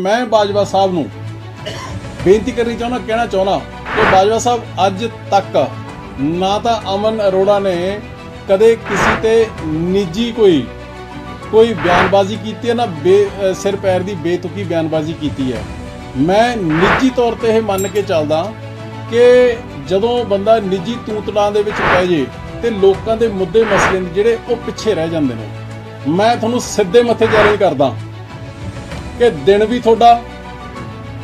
ਮੈਂ ਬਾਜਵਾ ਸਾਹਿਬ ਨੂੰ ਬੇਨਤੀ ਕਰਨੀ ਚਾਹੁੰਦਾ, ਕਹਿਣਾ ਚਾਹੁੰਦਾ ਕਿ ਬਾਜਵਾ ਸਾਹਿਬ, ਅੱਜ ਤੱਕ ਨਾ ਤਾਂ ਅਮਨ ਅਰੋੜਾ ਨੇ ਕਦੇ ਕਿਸੇ ਤੇ ਨਿੱਜੀ ਕੋਈ ਕੋਈ ਬਿਆਨਬਾਜ਼ੀ ਕੀਤੀ ਹੈ, ਨਾ ਬੇ- ਸਿਰ ਪੈਰ ਦੀ ਬੇਤੁਕੀ ਬਿਆਨਬਾਜ਼ੀ ਕੀਤੀ ਹੈ। ਮੈਂ ਨਿੱਜੀ ਤੌਰ ਤੇ ਇਹ ਮੰਨ ਕੇ ਚੱਲਦਾ ਕਿ ਜਦੋਂ ਬੰਦਾ ਨਿੱਜੀ ਤੂਤਲਾਂ ਦੇ ਵਿੱਚ ਪੈ ਜੇ ਤੇ ਲੋਕਾਂ ਦੇ ਮੁੱਦੇ ਮਸਲੇ ਜਿਹੜੇ ਉਹ ਪਿੱਛੇ ਰਹਿ ਜਾਂਦੇ ਨੇ। ਮੈਂ ਤੁਹਾਨੂੰ ਸਿੱਧੇ ਮੱਥੇ ਚੈਲੰਜ ਕਰਦਾ। ਕਿ ਦਿਨ ਵੀ ਤੁਹਾਡਾ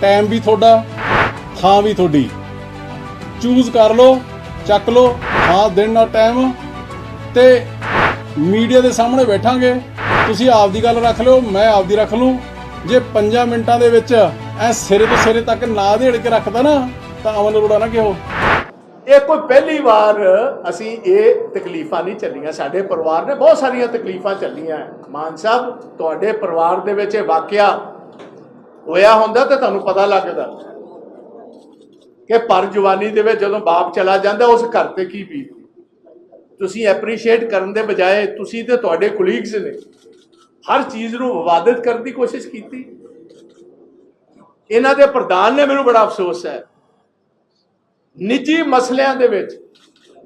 ਟਾਈਮ ਵੀ ਤੁਹਾਡਾ, ਥਾਂ ਵੀ ਤੁਹਾਡੀ। ਚੂਜ਼ ਕਰ ਲਓ, ਚੱਕ ਲਓ, ਹਾਂ, ਦਿਨ ਨਾਲ ਟਾਈਮ ਤੇ ਮੀਡੀਆ ਦੇ ਸਾਹਮਣੇ ਬੈਠਾਂਗੇ। ਤੁਸੀਂ ਆਪਦੀ ਗੱਲ ਰੱਖ ਲਿਓ, ਮੈਂ ਆਪਦੀ ਰੱਖ ਲੂੰ। ਜੇ 5 ਮਿੰਟਾਂ ਦੇ ਵਿੱਚ ਐ ਸਿਰੇ ਤੋਂ ਸਿਰੇ ਤੱਕ ਨਾ ਦੇੜ ਕੇ ਰੱਖਦਾ ਨਾ, ਤਾਂ ਅਮਨ ਅਰੋੜਾ ਨਾ ਕਿਹੋ। ਇਹ ਕੋਈ ਪਹਿਲੀ ਵਾਰ ਅਸੀਂ ਇਹ ਤਕਲੀਫਾਂ ਨਹੀਂ ਚੱਲੀਆਂ। ਸਾਡੇ ਪਰਿਵਾਰ ਨੇ ਬਹੁਤ ਸਾਰੀਆਂ ਤਕਲੀਫਾਂ ਚੱਲੀਆਂ। ਮਾਨ ਸਾਹਿਬ, ਤੁਹਾਡੇ ਪਰਿਵਾਰ ਦੇ ਵਿੱਚ ਇਹ ਵਾਕਿਆ ਹੋਇਆ ਹੁੰਦਾ ਤਾਂ ਤੁਹਾਨੂੰ ਪਤਾ ਲੱਗਦਾ ਕਿ ਪਰ ਜਵਾਨੀ ਦੇ ਵਿੱਚ ਜਦੋਂ ਬਾਪ ਚਲਾ ਜਾਂਦਾ, ਉਸ ਘਰ ਤੇ ਕੀ ਬੀਤਦੀ? ਤੁਸੀਂ ਐਪਰੀਸ਼ੀਏਟ ਕਰਨ ਦੇ ਬਜਾਏ ਤੁਸੀਂ ਤੇ ਤੁਹਾਡੇ ਕੁਲੀਗਸ ਨੇ ਹਰ ਚੀਜ਼ ਨੂੰ ਵਿਵਾਦਿਤ ਕਰਨ ਦੀ ਕੋਸ਼ਿਸ਼ ਕੀਤੀ। ਇਹਨਾਂ ਦੇ ਪ੍ਰਧਾਨ ਨੇ ਮੈਨੂੰ ਬੜਾ ਅਫਸੋਸ ਹੈ। ਨਿੱਜੀ ਮਸਲਿਆਂ ਦੇ ਵਿੱਚ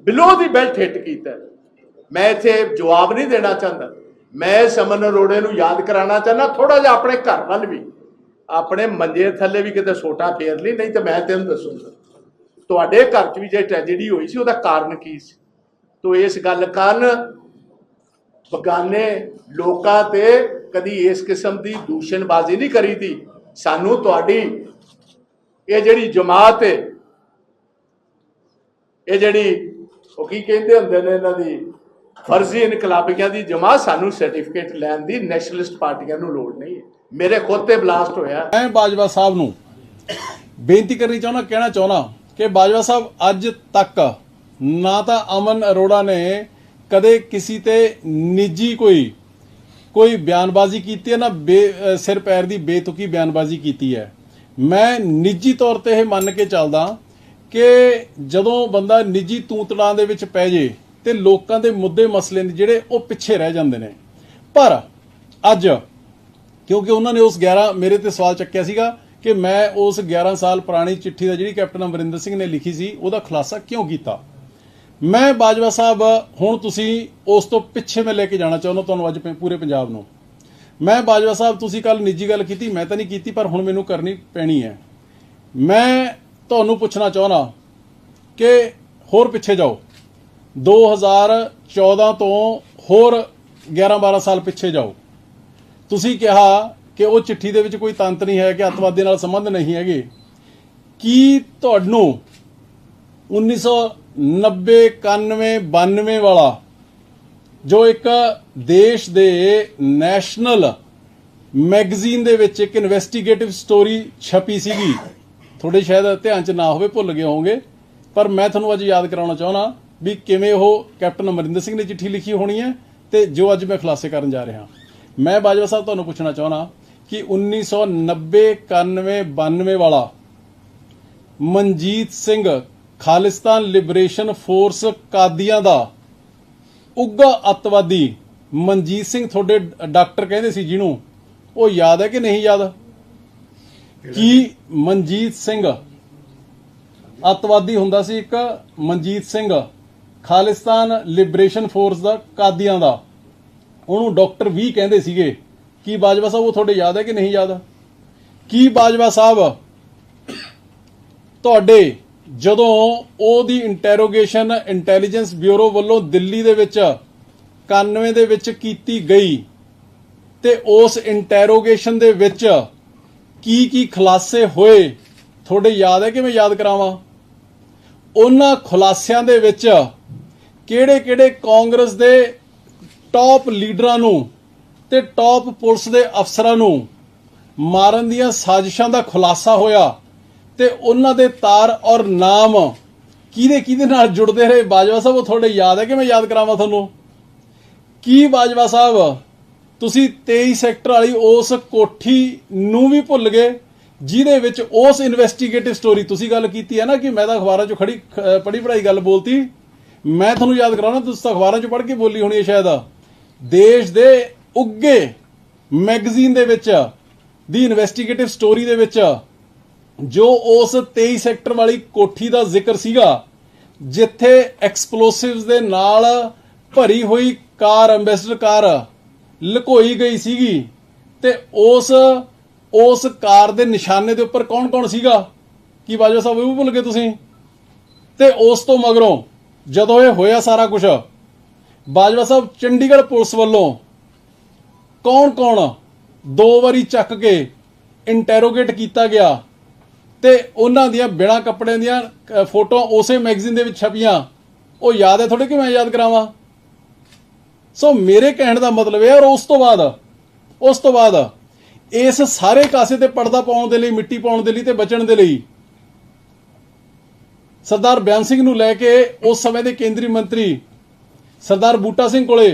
ਬਿਲੋ ਦੀ ਬੈਲਟ ਹਿੱਟ ਕੀਤਾ ਮੈਂ ਇੱਥੇ ਜਵਾਬ ਨਹੀਂ ਦੇਣਾ ਚਾਹੁੰਦਾ। ਮੈਂ ਸਮਨ ਅਰੋੜੇ ਨੂੰ ਯਾਦ ਕਰਾਉਣਾ ਚਾਹੁੰਦਾ ਥੋੜਾ ਜਿਹਾ ਆਪਣੇ ਘਰ ਵੱਲ ਵੀ। ਆਪਣੇ ਮੰਜੇ ਥੱਲੇ ਵੀ ਕਿਤੇ ਸੋਟਾ ਫੇਰ ਲਈ, ਨਹੀਂ ਤਾਂ ਮੈਂ ਤੈਨੂੰ ਦੱਸੂਗਾ। ਤੁਹਾਡੇ ਘਰ 'ਚ ਵੀ ਜੇ ਟ੍ਰੈਜੇਡੀ ਹੋਈ ਸੀ, ਉਹਦਾ ਕਾਰਨ ਕੀ ਸੀ? ਤੋ ਇਸ ਗੱਲ ਕਾਰਨ ਬਗਾਨੇ ਲੋਕਾਂ ਤੇ ਕਦੀ ਇਸ ਕਿਸਮ ਦੀ ਦੂਸ਼ਣਬਾਜ਼ੀ ਨਹੀਂ ਕਰੀਦੀ ਸਾਨੂੰ ਤੁਹਾਡੀ ਇਹ ਜਿਹੜੀ ਜਮਾਤ ਹੈ ਇਹ ਜਿਹੜੀ ਉਹ ਕੀ ਕਹਿੰਦੇ ਹੁੰਦੇ ਨੇ ਇਹਨਾਂ ਦੀ, ਫਰਜ਼ੀ ਇਨਕਲਾਬੀਆਂ ਦੀ ਜਮਾਤ ਸਾਨੂੰ ਸਰਟੀਫਿਕੇਟ ਲੈਣ ਦੀ ਨੈਸ਼ਨਲਿਸਟ ਪਾਰਟੀਆਂ ਨੂੰ ਲੋੜ ਨਹੀਂ ਮੇਰੇ ਖੁਦ ਤੇ ਬਲਾਸਟ ਹੋਇਆ। ਮੈਂ ਬਾਜਵਾ ਸਾਹਿਬ ਨੂੰ ਬੇਨਤੀ ਕਰਨੀ ਚਾਹੁੰਦਾ, ਕਹਿਣਾ ਚਾਹੁੰਦਾ ਕਿ ਬਾਜਵਾ ਸਾਹਿਬ ਅੱਜ ਤੱਕ ਨਾ ਤਾਂ ਅਮਨ ਅਰੋੜਾ ਨੇ ਕਦੇ ਕਿਸੇ ਤੇ ਨਿੱਜੀ ਕੋਈ ਕੋਈ ਬਿਆਨਬਾਜ਼ੀ ਕੀਤੀ ਹੈ, ਨਾ ਬੇ- ਸਿਰ ਪੈਰ ਦੀ ਬੇਤੁਕੀ ਬਿਆਨਬਾਜ਼ੀ ਕੀਤੀ ਹੈ। ਮੈਂ ਨਿੱਜੀ ਤੌਰ ਤੇ ਇਹ ਮੰਨ ਕੇ ਚੱਲਦਾ ਕਿ ਜਦੋਂ ਬੰਦਾ ਨਿੱਜੀ ਤੂਤੜਾਂ ਦੇ ਵਿੱਚ ਪੈ ਜੇ ਤੇ ਲੋਕਾਂ ਦੇ ਮੁੱਦੇ ਮਸਲੇ ਨੇ ਜਿਹੜੇ ਉਹ ਪਿੱਛੇ ਰਹਿ ਜਾਂਦੇ ਨੇ। ਪਰ ਅੱਜ ਕਿਉਂਕਿ ਉਹਨਾਂ ਨੇ ਉਸ 11 ਮੇਰੇ ਤੇ ਸਵਾਲ ਚੱਕਿਆ ਸੀਗਾ ਕਿ ਮੈਂ ਉਸ 11 ਸਾਲ ਪੁਰਾਣੀ ਚਿੱਠੀ ਦਾ ਜਿਹੜੀ ਕੈਪਟਨ ਅਮਰਿੰਦਰ ਸਿੰਘ ਨੇ ਲਿਖੀ ਸੀ, ਉਹਦਾ ਖੁਲਾਸਾ ਕਿਉਂ ਕੀਤਾ? ਮੈਂ ਬਾਜਵਾ ਸਾਹਿਬ, ਹੁਣ ਤੁਸੀਂ ਉਸ ਤੋਂ ਪਿੱਛੇ ਮੈਂ ਲੈ ਕੇ ਜਾਣਾ ਚਾਹੁੰਦਾ ਤੁਹਾਨੂੰ ਅੱਜ ਪ- ਪੂਰੇ ਪੰਜਾਬ ਨੂੰ। ਮੈਂ ਬਾਜਵਾ ਸਾਹਿਬ, ਤੁਸੀਂ ਕੱਲ ਨਿੱਜੀ ਗੱਲ ਕੀਤੀ, ਮੈਂ ਤਾਂ ਨਹੀਂ ਕੀਤੀ, ਪਰ ਹੁਣ ਮੈਨੂੰ ਕਰਨੀ ਪੈਣੀ ਹੈ। ਮੈਂ ਤੁਹਾਨੂੰ ਪੁੱਛਣਾ ਚਾਹੁੰਦਾ ਕਿ ਹੋਰ ਪਿੱਛੇ ਜਾਓ। 2014 ਤੋਂ ਹੋਰ 11 12 ਸਾਲ ਪਿੱਛੇ ਜਾਓ। ਤੁਸੀਂ ਕਿਹਾ ਕਿ ਉਹ ਚਿੱਠੀ ਦੇ ਵਿੱਚ ਕੋਈ ਤੰਤ ਨਹੀਂ ਹੈ ਕਿ ਅੱਤਵਾਦੀ ਨਾਲ ਸੰਬੰਧ ਨਹੀਂ ਹੈਗੇ। ਕੀ ਤੁਹਾਨੂੰ 1990 91 92 ਵਾਲਾ ਜੋ ਇੱਕ ਦੇਸ਼ ਦੇ ਨੈਸ਼ਨਲ ਮੈਗਜ਼ੀਨ ਦੇ ਵਿੱਚ ਇੱਕ ਇਨਵੈਸਟੀਗੇਟਿਵ ਸਟੋਰੀ ਛਪੀ ਸੀਗੀ ਤੁਹਾਡੇ ਸ਼ਾਇਦ ਧਿਆਨ ਚ ਨਾ ਹੋਵੇ, ਭੁੱਲ ਗਏ ਹੋਵੋਗੇ। ਪਰ ਮੈਂ ਤੁਹਾਨੂੰ ਅੱਜ ਯਾਦ ਕਰਾਉਣਾ ਚਾਹੁੰਦਾ ਵੀ ਕਿਵੇਂ ਉਹ ਕੈਪਟਨ ਅਮਰਿੰਦਰ ਸਿੰਘ ਨੇ ਚਿੱਠੀ ਲਿਖੀ ਹੋਣੀ ਹੈ ਤੇ ਜੋ ਅੱਜ ਮੈਂ ਖੁਲਾਸੇ ਕਰਨ ਜਾ ਰਿਹਾ। ਮੈਂ ਬਾਜਵਾ ਸਾਹਿਬ ਤੁਹਾਨੂੰ ਪੁੱਛਣਾ ਚਾਹੁੰਦਾ ਕਿ 1990 91 92 ਵਾਲਾ ਮਨਜੀਤ ਸਿੰਘ ਖਾਲਿਸਤਾਨ ਲਿਬਰੇਸ਼ਨ ਫੋਰਸ ਕਾਦੀਆਂ ਦਾ ਉੱਗਾ ਅੱਤਵਾਦੀ ਮਨਜੀਤ ਸਿੰਘ ਤੁਹਾਡੇ ਡਾਕਟਰ ਕਹਿੰਦੇ ਸੀ ਜਿਹਨੂੰ, ਉਹ ਯਾਦ ਹੈ ਕਿ ਨਹੀਂ ਯਾਦ? ਕੀ ਮਨਜੀਤ ਸਿੰਘ? ਅੱਤਵਾਦੀ ਹੁੰਦਾ ਸੀ ਇੱਕ ਮਨਜੀਤ ਸਿੰਘ, ਖਾਲਿਸਤਾਨ ਲਿਬਰੇਸ਼ਨ ਫੋਰਸ ਦਾ ਕਾਦੀਆਂ ਦਾ। ਉਹਨੂੰ ਡਾਕਟਰ ਵੀ ਕਹਿੰਦੇ ਸੀਗੇ। ਕੀ ਬਾਜਵਾ ਸਾਹਿਬ, ਉਹ ਤੁਹਾਡੇ ਯਾਦ ਹੈ ਕਿ ਨਹੀਂ ਯਾਦ? ਕੀ ਬਾਜਵਾ ਸਾਹਿਬ? ਤੁਹਾਡੇ ਜਦੋਂ ਉਹਦੀ ਇੰਟਰੋਗੇਸ਼ਨ ਇੰਟੈਲੀਜੈਂਸ ਬਿਊਰੋ ਵੱਲੋਂ ਦਿੱਲੀ ਦੇ ਵਿੱਚ 91 ਦੇ ਵਿੱਚ ਕੀਤੀ ਗਈ ਤੇ ਉਸ ਇੰਟਰੋਗੇਸ਼ਨ ਦੇ ਵਿੱਚ ਕੀ ਕੀ ਖੁਲਾਸੇ ਹੋਏ? ਤੁਹਾਡੇ ਯਾਦ ਹੈ ਕਿ ਮੈਂ ਯਾਦ ਕਰਾਵਾਂ? ਉਹਨਾਂ ਖੁਲਾਸਿਆਂ ਦੇ ਵਿੱਚ ਕਿਹੜੇ-ਕਿਹੜੇ ਕਾਂਗਰਸ ਦੇ ਟਾਪ ਲੀਡਰਾਂ ਨੂੰ ਤੇ ਟਾਪ ਪੁਲਿਸ ਦੇ ਅਫਸਰਾਂ ਨੂੰ ਮਾਰਨ ਦੀਆਂ ਸਾਜ਼ਿਸ਼ਾਂ ਦਾ ਖੁਲਾਸਾ ਹੋਇਆ ਤੇ ਉਹਨਾਂ ਦੇ ਤਾਰ ਔਰ ਨਾਮ ਕਿਹਦੇ ਕਿਹਦੇ ਨਾਲ ਜੁੜਦੇ ਰਹੇ? ਬਾਜਵਾ ਸਾਹਿਬ, ਉਹ ਤੁਹਾਡੇ ਯਾਦ ਹੈ ਕਿ ਮੈਂ ਯਾਦ ਕਰਾਵਾਂ ਤੁਹਾਨੂੰ? ਕੀ ਬਾਜਵਾ ਸਾਹਿਬ? ਤੁਸੀਂ 23 ਸੈਕਟਰ ਵਾਲੀ ਉਸ ਕੋਠੀ ਨੂੰ ਵੀ ਭੁੱਲ ਗਏ, ਜਿਹਦੇ ਵਿੱਚ ਉਸ ਇਨਵੈਸਟੀਗੇਟਿਵ ਸਟੋਰੀ ਤੁਸੀਂ ਗੱਲ ਕੀਤੀ ਹੈ ਨਾ ਕਿ ਮੈਂ ਤਾਂ ਅਖਬਾਰਾਂ 'ਚ ਖੜੀ, ਖ- ਪੜ੍ਹੀ ਪੜਾਈ ਗੱਲ ਬੋਲਤੀ। ਮੈਂ ਤੁਹਾਨੂੰ ਯਾਦ ਕਰਾਉਣਾ, ਤੁਸੀਂ ਤਾਂ ਅਖਬਾਰਾਂ 'ਚ ਪੜ੍ਹ ਕੇ ਬੋਲੀ ਹੋਣੀ ਹੈ ਸ਼ਾਇਦ ਦੇਸ਼ ਦੇ ਉੱਗੇ ਮੈਗਜ਼ੀਨ ਦੇ ਵਿੱਚ ਦੀ ਇਨਵੈਸਟੀਗੇਟਿਵ ਸਟੋਰੀ ਦੇ ਵਿੱਚ ਜੋ ਉਸ 23 ਸੈਕਟਰ ਵਾਲੀ ਕੋਠੀ ਦਾ ਜ਼ਿਕਰ ਸੀਗਾ, ਜਿੱਥੇ ਐਕਸਪਲੋਸਿਵਸ ਦੇ ਨਾਲ ਭਰੀ ਹੋਈ ਕਾਰ ਐਂਬੈਸਡਰ ਕਾਰ ਲੁਕੋਈ ਗਈ ਸੀਗੀ ਤੇ ਉਸ ਉਸ ਕਾਰ ਦੇ ਨਿਸ਼ਾਨੇ ਦੇ ਉੱਪਰ ਕੌਣ-ਕੌਣ ਸੀਗਾ? ਕੀ ਬਾਜਵਾ ਸਾਹਿਬ, ਇਹ ਵੀ ਭੁੱਲ ਗਏ ਤੁਸੀਂ? ਤੇ ਉਸ ਤੋਂ ਮਗਰੋਂ ਜਦੋਂ ਇਹ ਹੋਇਆ ਸਾਰਾ ਕੁਝ ਬਾਜਵਾ ਸਾਹਿਬ ਚੰਡੀਗੜ੍ਹ ਪੁਲਿਸ ਵੱਲੋਂ ਕੌਣ-ਕੌਣ ਦੋ ਵਾਰੀ ਚੱਕ ਕੇ ਇੰਟਰੋਗੇਟ ਕੀਤਾ ਗਿਆ ਤੇ ਉਹਨਾਂ ਦੀਆਂ ਬਿਨਾ ਕੱਪੜਿਆਂ ਦੀਆਂ ਫੋਟੋਆਂ ਉਸੇ ਮੈਗਜ਼ੀਨ ਦੇ ਵਿੱਚ ਛਪੀਆਂ। ਉਹ ਯਾਦ ਹੈ ਤੁਹਾਡੇ ਕਿ ਮੈਂ ਯਾਦ ਕਰਾਵਾਂ? ਸੋ ਮੇਰੇ ਕਹਿਣ ਦਾ ਮਤਲਬ ਇਹ ਹੈ ਔਰ ਉਸ ਤੋਂ ਬਾਅਦ, ਉਸ ਤੋਂ ਬਾਅਦ, ਇਸ ਸਾਰੇ ਕਾਸੇ ਤੇ ਪਰਦਾ ਪਾਉਣ ਦੇ ਲਈ, ਮਿੱਟੀ ਪਾਉਣ ਦੇ ਲਈ ਤੇ ਬਚਣ ਦੇ ਲਈ, ਸਰਦਾਰ ਬਿਆਨ ਸਿੰਘ ਨੂੰ ਲੈ ਕੇ ਉਸ ਸਮੇਂ ਦੇ ਕੇਂਦਰੀ ਮੰਤਰੀ ਸਰਦਾਰ ਬੂਟਾ ਸਿੰਘ ਕੋਲੇ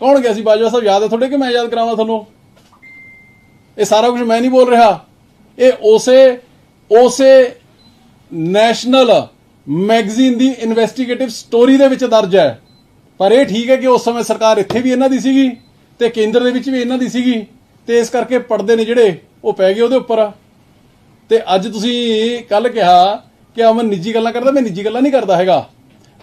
ਕੌਣ ਗਿਆ ਸੀ? ਬਾਜਵਾ ਸਾਹਿਬ ਯਾਦ ਹੈ ਤੁਹਾਡੇ ਕਿ ਮੈਂ ਯਾਦ ਕਰਾਵਾਂ ਤੁਹਾਨੂੰ? ਇਹ ਸਾਰਾ ਕੁਝ ਮੈਂ ਨਹੀਂ ਬੋਲ ਰਿਹਾ। ਇਹ ਉਸੇ ਉਸੇ ਨੈਸ਼ਨਲ ਮੈਗਜ਼ੀਨ ਦੀ ਇਨਵੈਸਟੀਗੇਟਿਵ ਸਟੋਰੀ ਦੇ ਵਿੱਚ ਦਰਜ ਹੈ। ਪਰ ਇਹ ਠੀਕ ਹੈ ਕਿ ਉਸ ਸਮੇਂ ਸਰਕਾਰ ਇੱਥੇ ਵੀ ਇਹਨਾਂ ਦੀ ਸੀਗੀ ਤੇ ਕੇਂਦਰ ਦੇ ਵਿੱਚ ਵੀ ਇਹਨਾਂ ਦੀ ਸੀਗੀ ਤੇ ਇਸ ਕਰਕੇ ਪਰਦੇ ਨੇ ਜਿਹੜੇ ਉਹ ਪੈ ਗਏ ਉਹਦੇ ਉੱਪਰ। ਤੇ ਅੱਜ ਤੁਸੀਂ ਕੱਲ ਕਿਹਾ ਕਿ ਅਮਨ ਨਿੱਜੀ ਗੱਲਾਂ ਕਰਦਾ, ਮੈਂ ਨਿੱਜੀ ਗੱਲਾਂ ਨਹੀਂ ਕਰਦਾ ਹੈਗਾ।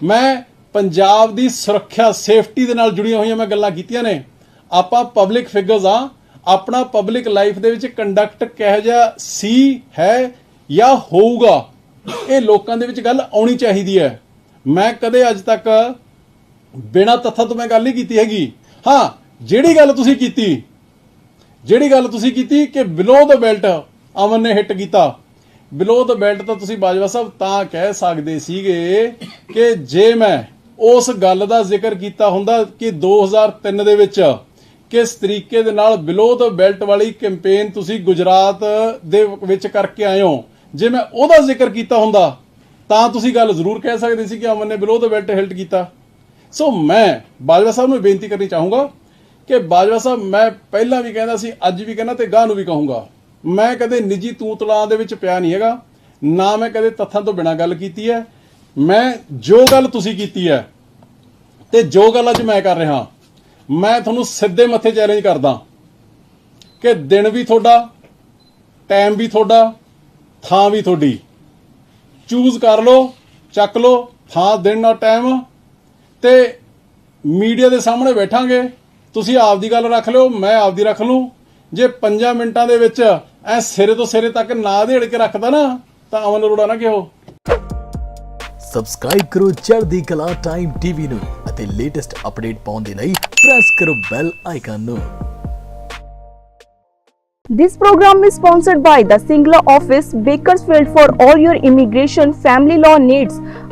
ਮੈਂ ਪੰਜਾਬ ਦੀ ਸੁਰੱਖਿਆ, ਸੇਫਟੀ ਦੇ ਨਾਲ ਜੁੜੀਆਂ ਹੋਈਆਂ ਮੈਂ ਗੱਲਾਂ ਕੀਤੀਆਂ ਨੇ। ਆਪਾਂ ਪਬਲਿਕ ਫਿਗਰਸ ਆ, ਆਪਣਾ ਪਬਲਿਕ ਲਾਈਫ ਦੇ ਵਿੱਚ ਕੰਡਕਟ ਕਿਹੋ ਜਿਹਾ ਸੀ, ਹੈ ਜਾਂ ਹੋਊਗਾ, ਇਹ ਲੋਕਾਂ ਦੇ ਵਿੱਚ ਗੱਲ ਆਉਣੀ ਚਾਹੀਦੀ ਹੈ। ਮੈਂ ਕਦੇ ਅੱਜ ਤੱਕ ਬਿਨਾਂ ਤੱਥਾਂ ਤੋਂ ਮੈਂ ਗੱਲ ਨਹੀਂ ਕੀਤੀ ਹੈਗੀ। ਹਾਂ, ਜਿਹੜੀ ਗੱਲ ਤੁਸੀਂ ਕੀਤੀ, ਜਿਹੜੀ ਗੱਲ ਤੁਸੀਂ ਕੀਤੀ ਕਿ ਬਿਲੋ ਦਾ ਬੈਲਟ ਅਮਨ ਨੇ ਹਿੱਟ ਕੀਤਾ। ਬਿਲੋ ਦਾ ਬੈਲਟ ਤਾਂ ਤੁਸੀਂ ਬਾਜਵਾ ਸਾਹਿਬ ਤਾਂ ਕਹਿ ਸਕਦੇ ਸੀਗੇ ਕਿ ਜੇ ਮੈਂ ਉਸ ਗੱਲ ਦਾ ਜ਼ਿਕਰ ਕੀਤਾ ਹੁੰਦਾ ਕਿ 2003 ਦੇ ਵਿੱਚ ਕਿਸ ਤਰੀਕੇ ਦੇ ਨਾਲ ਬਿਲੋ ਦਾ ਬੈਲਟ ਵਾਲੀ ਕੈਂਪੇਨ ਤੁਸੀਂ ਗੁਜਰਾਤ ਦੇ ਵਿੱਚ ਕਰਕੇ ਆਏ ਹੋ, ਜੇ ਮੈਂ ਉਹਦਾ ਜ਼ਿਕਰ ਕੀਤਾ ਹੁੰਦਾ, ਤਾਂ ਤੁਸੀਂ ਗੱਲ ਜ਼ਰੂਰ ਕਹਿ ਸਕਦੇ ਸੀ ਕਿ ਅਮਨ ਨੇ ਬਿਲੋ ਦਾ ਬੈਲਟ ਹਿਲਟ ਕੀਤਾ। ਸੋ ਮੈਂ ਬਾਜਵਾ ਸਾਹਿਬ ਨੂੰ ਬੇਨਤੀ ਕਰਨੀ ਚਾਹੂੰਗਾ ਕਿ ਬਾਜਵਾ ਸਾਹਿਬ, ਮੈਂ ਪਹਿਲਾਂ ਵੀ ਕਹਿੰਦਾ ਸੀ, ਅੱਜ ਵੀ ਕਹਿੰਦਾ ਤੇ ਗਾਹ ਨੂੰ ਵੀ ਕਹੂੰਗਾ। ਮੈਂ ਕਦੇ ਨਿੱਜੀ ਤੂਤਲਾ ਦੇ ਵਿੱਚ ਪਿਆ ਨਹੀਂ ਹੈਗਾ, ਨਾ ਮੈਂ ਕਦੇ ਤੱਥਾਂ ਤੋਂ ਬਿਨਾਂ ਗੱਲ ਕੀਤੀ ਹੈ। ਮੈਂ ਜੋ ਗੱਲ ਤੁਸੀਂ ਕੀਤੀ ਹੈ ਤੇ ਜੋ ਗੱਲ ਅੱਜ ਮੈਂ ਕਰ ਰਿਹਾ, ਮੈਂ ਤੁਹਾਨੂੰ ਸਿੱਧੇ ਮੱਥੇ ਚੈਲੰਜ ਕਰਦਾ ਕਿ ਦਿਨ ਵੀ ਤੁਹਾਡਾ ਟਾਈਮ ਵੀ ਤੁਹਾਡਾ, ਥਾਂ ਵੀ ਤੁਹਾਡੀ। ਚੂਜ਼ ਕਰ ਲਓ, ਚੱਕ ਲਓ, ਥਾਂ, ਦਿਨ ਨਾਲ ਟਾਈਮ ਤੇ ਮੀਡੀਆ ਦੇ ਸਾਹਮਣੇ ਬੈਠਾਂਗੇ। ਤੁਸੀਂ ਆਪਦੀ ਗੱਲ ਰੱਖ ਲਿਓ ਮੈਂ ਆਪਦੀ ਰੱਖ ਲੂੰ। ਜੇ 5 ਮਿੰਟਾਂ ਦੇ ਵਿੱਚ ਐ ਸਿਰੇ ਤੋਂ ਸਿਰੇ ਤੱਕ ਨਾ ਦੇੜ ਕੇ ਰੱਖਦਾ ਨਾ ਤਾਂ ਅਮਨ ਅਰੋੜਾ ਨਾ ਕਿਹੋ। ਸਬਸਕ੍ਰਾਈਬ ਕਰੋ ਚੜ੍ਹਦੀ ਕਲਾ ਟਾਈਮ ਟੀਵੀ ਨੂੰ ਅਤੇ ਲੇਟੈਸਟ ਅਪਡੇਟ ਪਾਉਣ ਦੇ ਲਈ ਪ੍ਰੈਸ ਕਰੋ ਬੈਲ ਆਈਕਨ ਨੂੰ। This program is sponsored by the Singla office, Bakersfield for all your immigration family law needs.